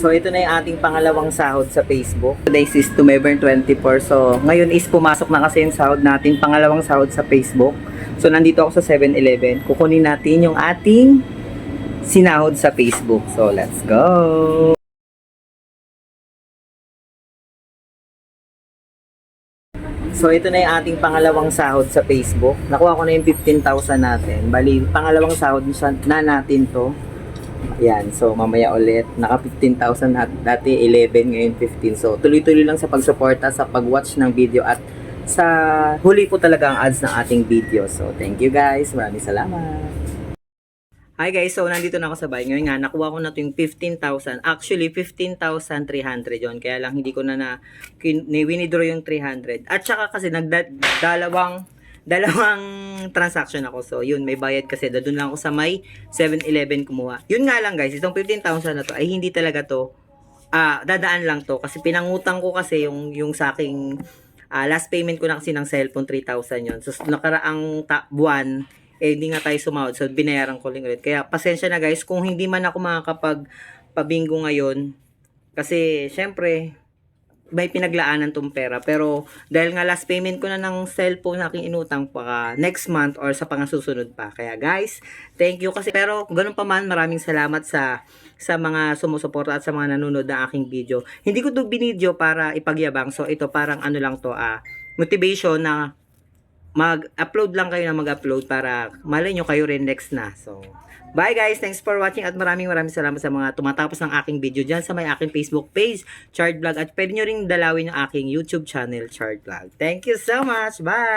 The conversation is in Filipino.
So ito na yung ating pangalawang sahod sa Facebook. Today is November 24. So ngayon is pumasok na kasi yung sahod natin, pangalawang sahod sa Facebook. So nandito ako sa 7-Eleven. Kukunin natin yung ating sinahod sa Facebook. So let's go! So ito na yung ating pangalawang sahod sa Facebook. Nakuha ko na yung 15,000 natin. Bali, pangalawang sahod sa- na natin to. Ayan, so mamaya ulit. Naka 15,000 at dati 11, ngayon 15. So tuloy-tuloy lang sa pagsuporta, sa pag-watch ng video at sa huli po talaga ang ads ng ating video. So thank you guys. Maraming salamat. Hi guys, so nandito na ako sa bahay. Ngayon nga, nakuha ko na to yung 15,000. Actually, 15,300 yon Kaya lang hindi ko na na winidraw yung 300. At saka kasi nagdalawang dalawang transaction ako. So, yun, may bayad kasi. Doon lang ako sa may 7-Eleven kumuha. Yun nga lang guys, itong 15,000 na to ay hindi talaga to ah dadaan lang to kasi pinangutang ko kasi yung yung sa aking ah, last payment ko na kasi ng cellphone 3,000 yon. So nakaraang ta- buwan eh hindi nga tayo sumahod so binayaran ko lang ulit. Kaya pasensya na guys kung hindi man ako makakapag pabinggo ngayon kasi syempre may pinaglaanan tong pera pero dahil nga last payment ko na ng cellphone na aking inutang pa next month or sa pangasusunod pa. Kaya guys, thank you kasi pero ganun pa man maraming salamat sa sa mga sumusuporta at sa mga nanonood ng aking video. Hindi ko to binidyo para ipagyabang. So ito parang ano lang to ah motivation na mag-upload lang kayo na mag-upload para malay nyo kayo rin next na. So, bye guys! Thanks for watching at maraming maraming salamat sa mga tumatapos ng aking video dyan sa may aking Facebook page, Chart Vlog. At pwede nyo rin dalawin yung aking YouTube channel, Chart Vlog. Thank you so much! Bye!